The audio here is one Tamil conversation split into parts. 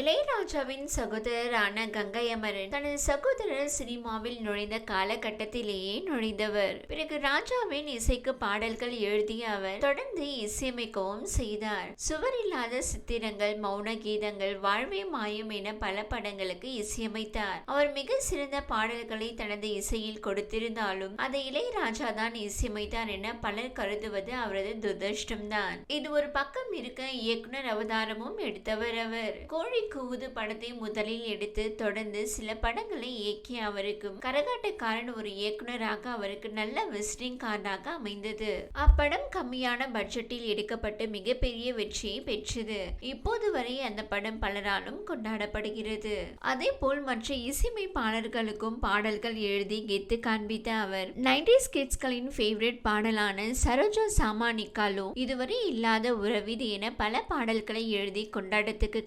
இளையராஜாவின் சகோதரரான கங்கை அமரன் தனது சகோதரர் சினிமாவில் நுழைந்த காலகட்டத்திலேயே நுழைந்தவர். பிறகு ராஜாவின் இசைக்கு பாடல்கள் எழுதிய அவர் தொடர்ந்து இசையமைக்கவும் செய்தார். சுவரில்லாத சித்திரங்கள் மௌன கீதங்கள் வாழ்வே மாயம் என பல படங்களுக்கு இசையமைத்தார். அவர் மிக சிறந்த பாடல்களை தனது இசையில் கொடுத்திருந்தாலும் அதை இளையராஜா தான் இசையமைத்தார் என பலர் கருதுவது அவரது துரதிருஷ்டம்தான். இது ஒரு பக்கம் இருக்க இயக்குனர் அவதாரமும் எடுத்தவர் அவர். கோழி கூவுது படத்தை முதலில் எடுத்து தொடர்ந்து சில படங்களை இயக்கிய அவருக்கும் கரகாட்டக்காரன் ஒரு இயக்குனராக அவருக்கு நல்ல விசிட்டிங் கார்டாக அமைந்தது. அப்படம் கம்மியான பட்ஜெட்டில் எடுக்கப்பட்டு மிகப்பெரிய வெற்றியை பெற்றது. இப்போது வரை அந்த படம் பலராலும் கொண்டாடப்படுகிறது. அதே போல் மற்ற இசையமைப்பாளர்களுக்கும் பாடல்கள் எழுதி கெத்து காண்பித்த அவர் நைன்டிஸ் கிட்ஸ்களின் ஃபேவரட் பாடலான சரோஜா சாமானிக்காலோ இதுவரை இல்லாத உறவிது என பல பாடல்களை எழுதி கொண்டாட்டத்துக்கு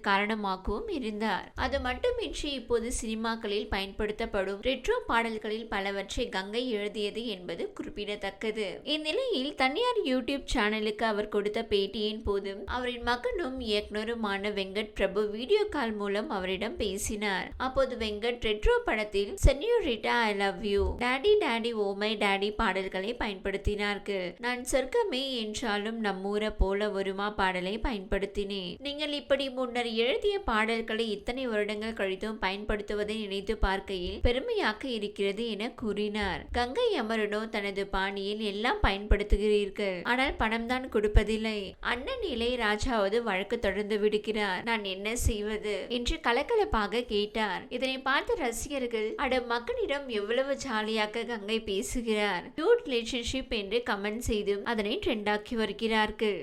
காரணமாகவும் இருந்தார். அது மட்டுமின்றி இப்போது சினிமாக்களில் பயன்படுத்தப்படும் ரெட்ரோ பாடல்களில் பலவற்றை கங்கை எழுதியது என்பது குறிப்பிடத்தக்கது. இந்நிலையில் தனியார் யூடியூப் சேனலுக்கு அவர் கொடுத்த பேட்டியின் போதும் அவரின் மகனும் இயக்குனருமான வெங்கட் பிரபு வீடியோ கால் மூலம் அவரிடம் பேசினார். அப்போது வெங்கட் ரெட்ரோ படத்தில் senorita I love you daddy daddy oh my daddy பாடல்களை பயன்படுத்தினார்கள். நான் சொர்க்கமே என்றாலும் நம்மூரை போல வருமா பாடலை பயன்படுத்தினேன். நீங்கள் இப்படி முன்னர் எழுதிய பாடல்களை இத்தனை வருடங்கள் கழித்தும் பயன்படுத்துவதை நினைத்து பார்க்கையில் பெருமையாக இருக்கிறது என கூறினார். கங்கை அமரனோ தனது பாணியில் எல்லாம் பயன்படுத்துகிறீர்கள். ஆனால் பணம் தான் கொடுப்பதில்லை. அண்ணன் இளையராஜாவது வழக்கு தொடர்ந்து விடுகிறார் நான் என்ன செய்வது? என்று கலகலப்பாக கேட்டார். இதனை பார்த்த ரசிகர்கள் அட மகனிடம் எவ்வளவு ஜாலியாக கங்கை பேசுகிறார். கியூட் ரிலேஷன்ஷிப் என்று கமெண்ட் செய்தும் அதனை ட்ரெண்டாக்கி வருகிறார்கள்.